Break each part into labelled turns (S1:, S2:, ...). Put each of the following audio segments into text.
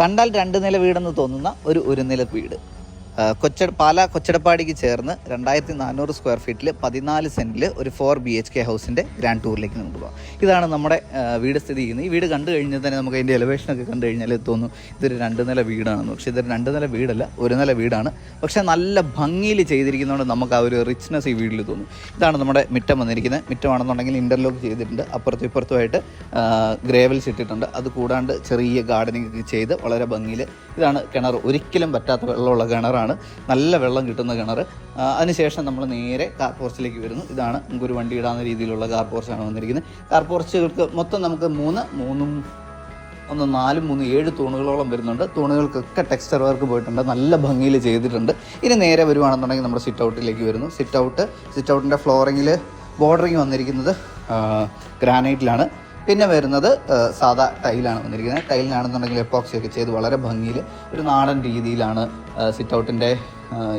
S1: കണ്ടാൽ രണ്ട് നില വീടെന്ന് തോന്നുന്ന ഒരു ഒരു നില വീട്. കൊച്ച പാല കൊച്ചടപ്പാടിക്ക് ചേർന്ന് രണ്ടായിരത്തി നാനൂറ് സ്ക്വയർ ഫീറ്റിൽ പതിനാല് സെന്റിൽ ഒരു ഫോർ ബി എച്ച് കെ ഹൗസിന്റെ ഗ്രാൻഡ് ടൂറിലേക്ക് നമുക്ക് പോകാം. ഇതാണ് നമ്മുടെ വീട് സ്ഥിതി ചെയ്യുന്നത്. ഈ വീട് കണ്ടു കഴിഞ്ഞാൽ തന്നെ നമുക്ക് അതിന്റെ എലവേഷനൊക്കെ കണ്ടു കഴിഞ്ഞാൽ തോന്നും ഇതൊരു രണ്ട് നില വീടാണെന്ന്. പക്ഷേ ഇതൊരു രണ്ട് നില വീടല്ല ഒരു നില വീടാണ്. പക്ഷേ നല്ല ഭംഗിയിൽ ചെയ്തിരിക്കുന്നതുകൊണ്ട് നമുക്ക് ആ ഒരു റിച്ച്നെസ് ഈ വീട്ടിൽ തോന്നും. ഇതാണ് നമ്മുടെ മിറ്റം വന്നിരിക്കുന്നത്. മിറ്റമാണെന്നുണ്ടെങ്കിൽ ഇന്റർലോക്ക് ചെയ്തിട്ടുണ്ട്. അപ്പുറത്തും ഇപ്പുറത്തുമായിട്ട് ഗ്രേവൽസ് ഇട്ടിട്ടുണ്ട്. അത് കൂടാണ്ട് ചെറിയ ഗാർഡനിങ് ചെയ്ത് വളരെ ഭംഗിയിൽ ഇതാണ് കിണർ. ഒരിക്കലും പറ്റാത്ത വെള്ളമുള്ള കിണറാണ്. നല്ല വെള്ളം കിട്ടുന്ന കിണർ. അതിനുശേഷം നമ്മൾ നേരെ കാർ പോർച്ചിലേക്ക് വരുന്നു. ഇതാണ് നമുക്കൊരു വണ്ടി ഇടാവുന്ന രീതിയിലുള്ള കാർ പോർച്ചാണ് വന്നിരിക്കുന്നത്. കാർ പോർച്ചുകൾക്ക് മൊത്തം നമുക്ക് മൂന്ന് മൂന്നും ഒന്ന് നാലും മൂന്ന് ഏഴ് തൂണുകളോളം വരുന്നുണ്ട്. തൂണുകൾക്കൊക്കെ ടെക്സ്ചർ വർക്ക് പോയിട്ടുണ്ട്. നല്ല ഭംഗിയിൽ ചെയ്തിട്ടുണ്ട്. ഇനി നേരെ വരുവാണെന്നുണ്ടെങ്കിൽ നമ്മുടെ സിറ്റ് ഔട്ടിലേക്ക് വരുന്നു. സിറ്റ് ഔട്ട് സിറ്റ് ഔട്ടിന്റെ ഫ്ലോറിങ്ങിൽ ബോർഡറിങ് വന്നിരിക്കുന്നത് ഗ്രാനൈറ്റിലാണ് പിന്നെ വരുന്നത് സാധാ ടൈലാണ് വന്നിരിക്കുന്നത്. ടൈലിനാണെന്നുണ്ടെങ്കിൽ എപ്പോക്സി ഒക്കെ ചെയ്ത് വളരെ ഭംഗിയിൽ ഒരു നാടൻ രീതിയിലാണ് സിറ്റ് ഔട്ടിന്റെ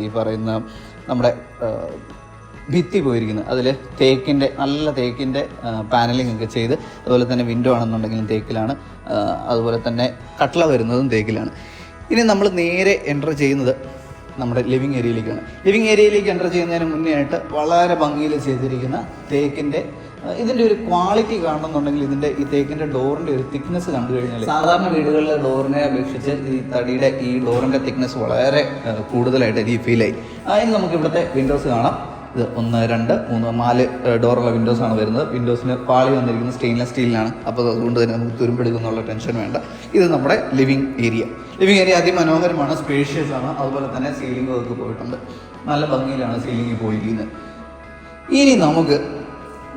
S1: ഈ പറയുന്ന നമ്മുടെ ഭിത്തി പോയിരിക്കുന്നത്. അതിൽ തേക്കിന്റെ നല്ല തേക്കിന്റെ പാനലിംഗ് ഒക്കെ ചെയ്ത് അതുപോലെ തന്നെ വിൻഡോ ആണെന്നുണ്ടെങ്കിലും തേക്കിലാണ് അതുപോലെ തന്നെ കട്ട്ള വരുന്നതും തേക്കിലാണ്. ഇനി നമ്മൾ നേരെ എന്റർ ചെയ്യുന്നത് നമ്മുടെ ലിവിങ് ഏരിയയിലേക്കാണ്. ലിവിങ് ഏരിയയിലേക്ക് എന്റർ ചെയ്യുന്നതിന് മുന്നേ ആയിട്ട് വളരെ ഭംഗിയിൽ ചെയ്തിരിക്കുന്ന തേക്കിന്റെ ഇതിന്റെ ഒരു ക്വാളിറ്റി കാണണമെന്നുണ്ടെങ്കിൽ ഇതിന്റെ ഈ തേക്കിന്റെ ഡോറിന്റെ ഒരു തിക്നെസ് കണ്ടു കഴിഞ്ഞാൽ സാധാരണ വീടുകളിലെ ഡോറിനെ അപേക്ഷിച്ച് ഈ തടിയുടെ ഈ ഡോറിന്റെ തിക്നെസ് വളരെ കൂടുതലായിട്ട് എനിക്ക് ഫീലായി അതിന് നമുക്ക് ഇവിടുത്തെ വിൻഡോസ് കാണാം. ഇത് ഒന്ന് രണ്ട് മൂന്ന് നാല് ഡോറുള്ള വിൻഡോസ് ആണ് വരുന്നത്. വിൻഡോസിന് പാളി വന്നിരിക്കുന്നത് സ്റ്റെയിൻലെസ് സ്റ്റീലിലാണ് അപ്പോൾ അതുകൊണ്ട് തന്നെ നമുക്ക് തുരുമ്പെടുക്കുന്നുള്ള ടെൻഷൻ വേണ്ട. ഇത് നമ്മുടെ ലിവിങ് ഏരിയ ലിവിങ് ഏരിയ അതിമനോഹരമാണ് സ്പേഷ്യസ് ആണ്. അതുപോലെ തന്നെ സീലിംഗ് വർക്ക് പോയിട്ടുണ്ട്. നല്ല ഭംഗിയിലാണ് സീലിംഗ് പോയിരിക്കുന്നത്. ഇനി നമുക്ക്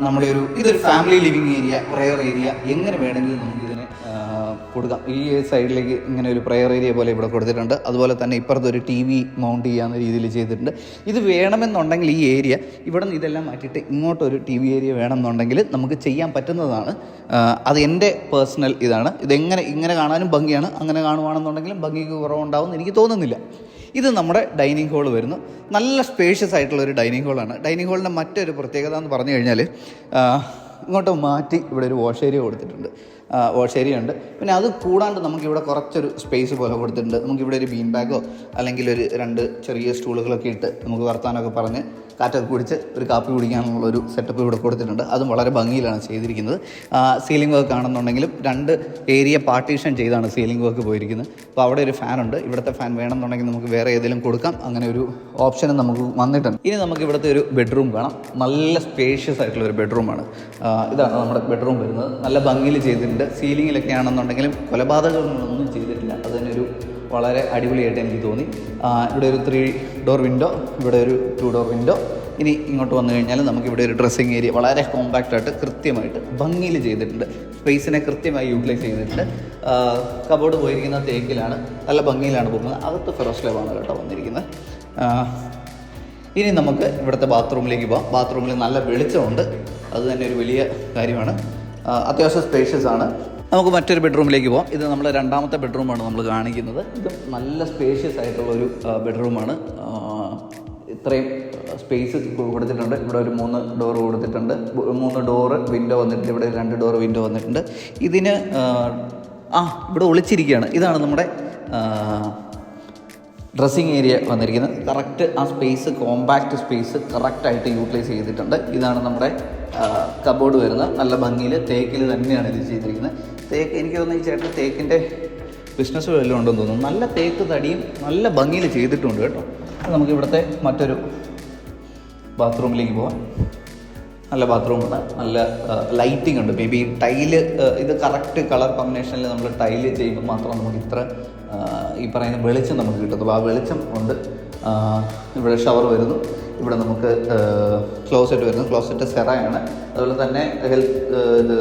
S1: നമ്മുടെ ഒരു ഇതൊരു family living area prayer area എങ്ങനെ വേണമെങ്കിലും നമുക്ക് കൊടുക്കാം. ഈ സൈഡിലേക്ക് ഇങ്ങനെ ഒരു പ്രയർ ഏരിയ പോലെ ഇവിടെ കൊടുത്തിട്ടുണ്ട്. അതുപോലെ തന്നെ ഇപ്പുറത്ത് ഒരു ടി വി മൗണ്ട് ചെയ്യാവുന്ന രീതിയിൽ ചെയ്തിട്ടുണ്ട്. ഇത് വേണമെന്നുണ്ടെങ്കിൽ ഈ ഏരിയ ഇവിടെ നിന്ന് ഇതെല്ലാം മാറ്റിയിട്ട് ഇങ്ങോട്ടൊരു ടി വി ഏരിയ വേണമെന്നുണ്ടെങ്കിൽ നമുക്ക് ചെയ്യാൻ പറ്റുന്നതാണ്. അത് എന്റെ പേഴ്സണൽ ഇതാണ്. ഇതെങ്ങനെ ഇങ്ങനെ കാണാനും ഭംഗിയാണ്. അങ്ങനെ കാണുവാണെന്നുണ്ടെങ്കിലും ഭംഗിക്ക് കുറവുണ്ടാവും എനിക്ക് തോന്നുന്നില്ല. ഇത് നമ്മുടെ ഡൈനിങ് ഹാൾ വരുന്നു. നല്ല സ്പേഷ്യസ് ആയിട്ടുള്ള ഒരു ഡൈനിങ് ഹാളാണ് ഡൈനിങ് ഹാളിന്റെ മറ്റൊരു പ്രത്യേകത എന്ന് പറഞ്ഞു കഴിഞ്ഞാൽ ഇങ്ങോട്ട് മാറ്റി ഇവിടെ ഒരു വാഷ് ഏരിയ കൊടുത്തിട്ടുണ്ട്. വാഷ് ശരിയുണ്ട്. പിന്നെ അത് കൂടാണ്ട് നമുക്കിവിടെ കുറച്ചൊരു സ്പേസ് പോലെ കൊടുത്തിട്ടുണ്ട്. നമുക്കിവിടെ ഒരു ബീൻ ബാഗോ അല്ലെങ്കിൽ ഒരു രണ്ട് ചെറിയ സ്റ്റൂളുകളൊക്കെ ഇട്ട് നമുക്ക് വർത്താനമൊക്കെ പറഞ്ഞ് കാറ്റൊക്കെ കുടിച്ച് ഒരു കാപ്പി കുടിക്കാനുള്ള ഒരു സെറ്റപ്പ് ഇവിടെ കൊടുത്തിട്ടുണ്ട്. അതും വളരെ ഭംഗിയിലാണ് ചെയ്തിരിക്കുന്നത്. സീലിംഗ് വർക്ക് ആണെന്നുണ്ടെങ്കിലും രണ്ട് ഏരിയ പാർട്ടീഷൻ ചെയ്താണ് സീലിംഗ് വർക്ക് പോയിരിക്കുന്നത്. അപ്പോൾ അവിടെ ഒരു ഫാൻ ഉണ്ട്. ഇവിടുത്തെ ഫാൻ വേണമെന്നുണ്ടെങ്കിൽ നമുക്ക് വേറെ ഏതെങ്കിലും കൊടുക്കാം. അങ്ങനെ ഒരു ഓപ്ഷനും നമുക്ക് വന്നിട്ടുണ്ട്. ഇനി നമുക്ക് ഇവിടുത്തെ ഒരു ബെഡ്റൂം കാണാം. നല്ല സ്പേഷ്യസ് ആയിട്ടുള്ള ഒരു ബെഡ്റൂമാണ് ഇതാണ് നമ്മുടെ ബെഡ്റൂം വരുന്നത്. നല്ല ഭംഗിയിൽ ചെയ്തിട്ടുണ്ട്. സീലിങ്ങിലൊക്കെ ആണെന്നുണ്ടെങ്കിലും കൊലപാതകങ്ങളൊന്നും ചെയ്തിട്ടില്ല. അതിനൊരു വളരെ അടിപൊളിയായിട്ട് എനിക്ക് തോന്നി. ഇവിടെ ഒരു ത്രീ ഡോർ വിൻഡോ ഇവിടെ ഒരു ടു ഡോർ വിൻഡോ ഇനി ഇങ്ങോട്ട് വന്നു കഴിഞ്ഞാൽ നമുക്ക് ഇവിടെ ഒരു ഡ്രസ്സിങ് ഏരിയ വളരെ കോമ്പാക്റ്റ് ആയിട്ട് കൃത്യമായിട്ട് ഭംഗിയിൽ ചെയ്തിട്ടുണ്ട്. സ്പേസിനെ കൃത്യമായി യൂട്ടിലൈസ് ചെയ്തിട്ടുണ്ട്. കബോർഡ് പോയിരിക്കുന്ന തേക്കിലാണ് നല്ല ഭംഗിയിലാണ് പോകുന്നത്. അകത്ത് ഫെറോസ് ലേബാണ് കേട്ടോ വന്നിരിക്കുന്നത്. ഇനി നമുക്ക് ഇവിടുത്തെ ബാത്റൂമിലേക്ക് പോകാം ബാത്റൂമിൽ നല്ല വെളിച്ചമുണ്ട്. അത് തന്നെ ഒരു വലിയ കാര്യമാണ്. അത്യാവശ്യം സ്പേഷ്യസ് ആണ്. നമുക്ക് മറ്റൊരു ബെഡ്റൂമിലേക്ക് പോകാം ഇത് നമ്മുടെ രണ്ടാമത്തെ ബെഡ്റൂമാണ് നമ്മൾ കാണിക്കുന്നത്. ഇത് നല്ല സ്പേഷ്യസ് ആയിട്ടുള്ള ഒരു ബെഡ്റൂമാണ് ഇത്രയും സ്പേസ് കൊടുത്തിട്ടുണ്ട്. ഇവിടെ ഒരു മൂന്ന് ഡോർ കൊടുത്തിട്ടുണ്ട്. മൂന്ന് ഡോറ് വിൻഡോ വന്നിട്ടുണ്ട്. ഇവിടെ രണ്ട് ഡോർ വിൻഡോ വന്നിട്ടുണ്ട്. ഇതിന് ആ, ഇവിടെ ഒളിച്ചിരിക്കുകയാണ്. ഇതാണ് നമ്മുടെ ഡ്രസ്സിങ് ഏരിയ വന്നിരിക്കുന്നത്. കറക്റ്റ് ആ സ്പേസ് കോമ്പാക്റ്റ് സ്പേസ് കറക്റ്റായിട്ട് യൂട്ടിലൈസ് ചെയ്തിട്ടുണ്ട്. ഇതാണ് നമ്മുടെ കബോർഡ് വരുന്നത് നല്ല ഭംഗിയിൽ തേക്കിൽ തന്നെയാണ് ഇത് ചെയ്തിരിക്കുന്നത്. തേക്ക് എനിക്ക് തോന്നുന്നു ഈ ചേട്ടൻ തേക്കിന്റെ ബിസിനസ് വല്ലതും ഉണ്ടെന്ന് തോന്നുന്നു. നല്ല തേക്ക് തടിയും നല്ല ഭംഗിയിൽ ചെയ്തിട്ടുണ്ട് കേട്ടോ. നമുക്ക് ഇവിടുത്തെ മറ്റൊരു ബാത്റൂമിലേക്ക് പോവാം. നല്ല ബാത്റൂമാണ് നല്ല ലൈറ്റിംഗ് ഉണ്ട്. മേ ബി ടൈൽ ഇത് കറക്റ്റ് കളർ കോമ്പിനേഷനിൽ നമ്മൾ ടൈൽ ചെയ്യുമ്പോൾ മാത്രം നമുക്ക് ഇത്ര ഈ പറയുന്ന വെളിച്ചം നമുക്ക് കിട്ടത്തുള്ളൂ. ആ വെളിച്ചം ഉണ്ട് ഇവിടെ ഷവർ വരുന്നു. ഇവിടെ നമുക്ക് ക്ലോസറ്റ് വരുന്നു ക്ലോസറ്റ് സെറയാണ്. അതുപോലെ തന്നെ ഹെൽത്ത് ഇത്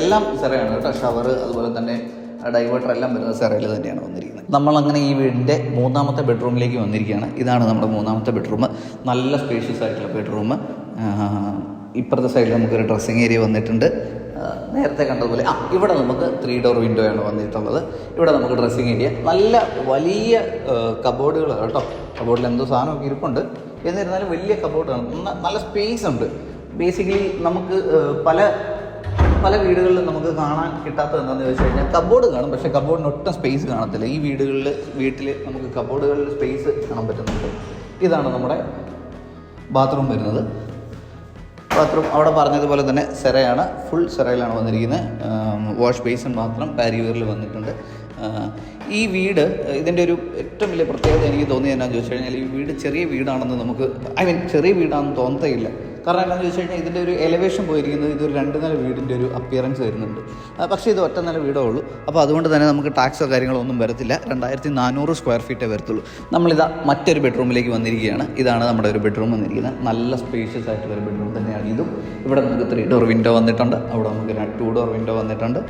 S1: എല്ലാം സെറയാണ് കേട്ടോ. ഷവർ അതുപോലെ തന്നെ ഡൈവേർട്ടർ എല്ലാം വരുന്നത് സെറയിൽ തന്നെയാണ് വന്നിരിക്കുന്നത്. നമ്മളങ്ങനെ ഈ വീടിന്റെ മൂന്നാമത്തെ ബെഡ്റൂമിലേക്ക് വന്നിരിക്കുകയാണ്. ഇതാണ് നമ്മുടെ മൂന്നാമത്തെ ബെഡ്റൂം. നല്ല സ്പേഷ്യസ് ആയിട്ടുള്ള ബെഡ്റൂം. ഇപ്പുറത്തെ സൈഡിൽ നമുക്കൊരു ഡ്രസ്സിങ് ഏരിയ വന്നിട്ടുണ്ട്. നേരത്തെ കണ്ടതുപോലെ ആ ഇവിടെ നമുക്ക് ത്രീ ഡോർ വിൻഡോ ആണ് വന്നിട്ടുള്ളത്. ഇവിടെ നമുക്ക് ഡ്രസ്സിങ് ഏരിയ നല്ല വലിയ കബോർഡുകൾ കേട്ടോ. കബോർഡിൽ എന്തോ സാധനമൊക്കെ ഇരിപ്പുണ്ട്. എന്നിരുന്നാലും വലിയ കബോർഡാണ് നല്ല സ്പേസ് ഉണ്ട്. ബേസിക്കലി നമുക്ക് പല പല വീടുകളിലും നമുക്ക് കാണാൻ കിട്ടാത്തത് എന്താണെന്ന് ചോദിച്ചു കഴിഞ്ഞാൽ കബോർഡ് കാണും. പക്ഷേ കബോർഡിന് ഒട്ടും സ്പേസ് കാണത്തില്ല. ഈ വീടുകളിൽ വീട്ടിൽ നമുക്ക് കബോർഡുകളിൽ സ്പേസ് കാണാൻ പറ്റുന്നുണ്ട്. ഇതാണ് നമ്മുടെ ബാത്റൂം വരുന്നത്. ബാത്റൂം അവിടെ പറഞ്ഞതുപോലെ തന്നെ സെറയാണ്. ഫുൾ സെറയിലാണ് വന്നിരിക്കുന്നത്. വാഷ് ബേസിൻ മാത്രം പാരിവേറിൽ വന്നിട്ടുണ്ട്. ഈ വീട് ഇതിന്റെ ഒരു ഏറ്റവും വലിയ പ്രത്യേകത എനിക്ക് തോന്നിയത് എന്നാന്ന് ചോദിച്ചു കഴിഞ്ഞാൽ ഈ വീട് ചെറിയ വീടാണെന്ന് നമുക്ക് ഐ മീൻ ചെറിയ വീടാണെന്ന് തോന്നത്തേയില്ല. കാരണം എന്താണെന്ന് ചോദിച്ചു കഴിഞ്ഞാൽ ഇതിന്റെ ഒരു എലവേഷൻ പോയിരിക്കുന്നത് ഇതൊരു രണ്ട് നില വീടിന്റെ ഒരു അപ്പിയറൻസ് വരുന്നുണ്ട്. പക്ഷേ ഇത് ഒറ്റ നില വീടേ ഉള്ളൂ. അപ്പോൾ അതുകൊണ്ട് തന്നെ നമുക്ക് ടാക്സോ കാര്യങ്ങളോ ഒന്നും വരത്തില്ല. രണ്ടായിരത്തി നാനൂറ് സ്ക്വയർ ഫീറ്റേ വരത്തുള്ളൂ. നമ്മളിതാ മറ്റൊരു ബെഡ്റൂമിലേക്ക് വന്നിരിക്കുകയാണ്. ഇതാണ് നമ്മുടെ ഒരു ബെഡ്റൂം വന്നിരിക്കുന്നത്. നല്ല സ്പേഷ്യസ് ആയിട്ടുള്ള ഒരു ബെഡ്റൂം തന്നെയാണ് ഇതും. ഇവിടെ നമുക്ക് ത്രീ ഡോർ വിൻഡോ വന്നിട്ടുണ്ട്. അവിടെ നമുക്ക് ടു ഡോർ വിൻഡോ വന്നിട്ടുണ്ട്.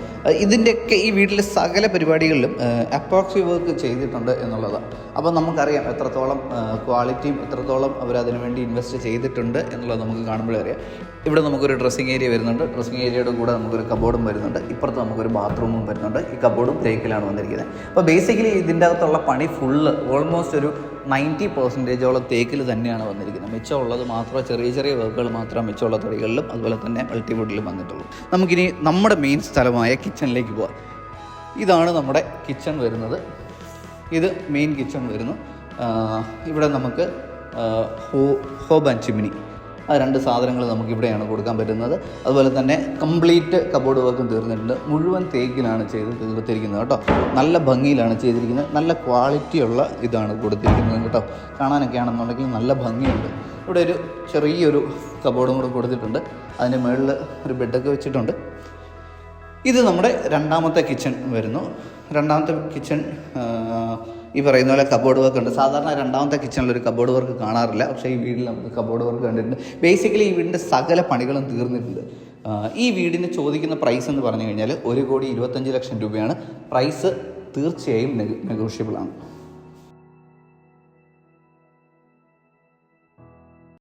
S1: ഇതിന്റെയൊക്കെ ഈ വീട്ടിലെ സകല പരിപാടികളിലും അപ്രോക്സി വർക്ക് ചെയ്തിട്ടുണ്ട് എന്നുള്ളതാണ് അപ്പോൾ നമുക്കറിയാം എത്രത്തോളം ക്വാളിറ്റിയും എത്രത്തോളം അവർ അതിനുവേണ്ടി ഇൻവെസ്റ്റ് ചെയ്തിട്ടുണ്ട് എന്നുള്ളത് നമുക്ക് കാണുമ്പോഴേ അറിയാം. ഇവിടെ നമുക്കൊരു ഡ്രസ്സിങ് ഏരിയ വരുന്നുണ്ട്. ഡ്രസ്സിങ് ഏരിയയുടെ കൂടെ നമുക്കൊരു കബോർഡും വരുന്നുണ്ട്. ഇപ്പുറത്ത് നമുക്കൊരു ബാത്റൂമും വരുന്നുണ്ട്. ഈ കബോർഡും തേക്കിലാണ് വന്നിരിക്കുന്നത്. അപ്പോൾ ബേസിക്കലി ഇതിന്റെ അകത്തുള്ള പണി ഫുള്ള് ഓൾമോസ്റ്റ് ഒരു നയന്റി പെർസെന്റേജോളം തേക്കിൽ തന്നെയാണ് വന്നിരിക്കുന്നത്. മിച്ചമുള്ളത് മാത്രം ചെറിയ ചെറിയ വർക്കുകൾ മാത്രം മിച്ചമുള്ള തടികളിലും അതുപോലെ തന്നെ മൾട്ടിവുഡിലും വന്നിട്ടുള്ളൂ. നമുക്കിനി നമ്മുടെ മെയിൻ സ്ഥലമായ കിച്ചണിലേക്ക് പോവാം. ഇതാണ് നമ്മുടെ കിച്ചൺ വരുന്നത്. ഇത് മെയിൻ കിച്ചൺ വരുന്നു. ഇവിടെ നമുക്ക് ഹോ ഹോബ് ആൻഡ് ചിമ്മിനി. ആ രണ്ട് സാധനങ്ങൾ നമുക്ക് ഇവിടെയാണ് കൊടുക്കാൻ പറ്റുന്നത്. അതുപോലെ തന്നെ കംപ്ലീറ്റ് കബോർഡ് വർക്കും തീർന്നിട്ടുണ്ട്. മുഴുവൻ തേക്കിലാണ് ചെയ്ത് തീർത്തിരിക്കുന്നത് കേട്ടോ. നല്ല ഭംഗിയിലാണ് ചെയ്തിരിക്കുന്നത്. നല്ല ക്വാളിറ്റിയുള്ള ഇതാണ് കൊടുത്തിരിക്കുന്നത് കേട്ടോ. കാണാനൊക്കെ ആണെന്നുണ്ടെങ്കിൽ നല്ല ഭംഗിയുണ്ട്. ഇവിടെ ഒരു ചെറിയൊരു കബോർഡും കൂടെ കൊടുത്തിട്ടുണ്ട്. അതിന്റെ മുകളിൽ ഒരു ബെഡൊക്കെ വെച്ചിട്ടുണ്ട്. ഇത് നമ്മുടെ രണ്ടാമത്തെ കിച്ചൺ വരുന്നു. രണ്ടാമത്തെ കിച്ചൺ ഈ പറയുന്ന പോലെ കബോർഡ് വർക്ക് ഉണ്ട്. സാധാരണ രണ്ടാമത്തെ കിച്ചണിൽ ഒരു കബോർഡ് വർക്ക് കാണാറില്ല. പക്ഷേ ഈ വീട്ടിൽ നമുക്ക് കബോർഡ് വർക്ക് കണ്ടിട്ടുണ്ട്. ബേസിക്കലി ഈ വീടിന്റെ സകല പണികളും തീർന്നിട്ടുണ്ട്. ഈ വീടിന് ചോദിക്കുന്ന പ്രൈസ് എന്ന് പറഞ്ഞു കഴിഞ്ഞാൽ ഒരു കോടി ഇരുപത്തഞ്ച് ലക്ഷം രൂപയാണ്. പ്രൈസ് തീർച്ചയായും നെഗോഷ്യബിൾ ആണ്.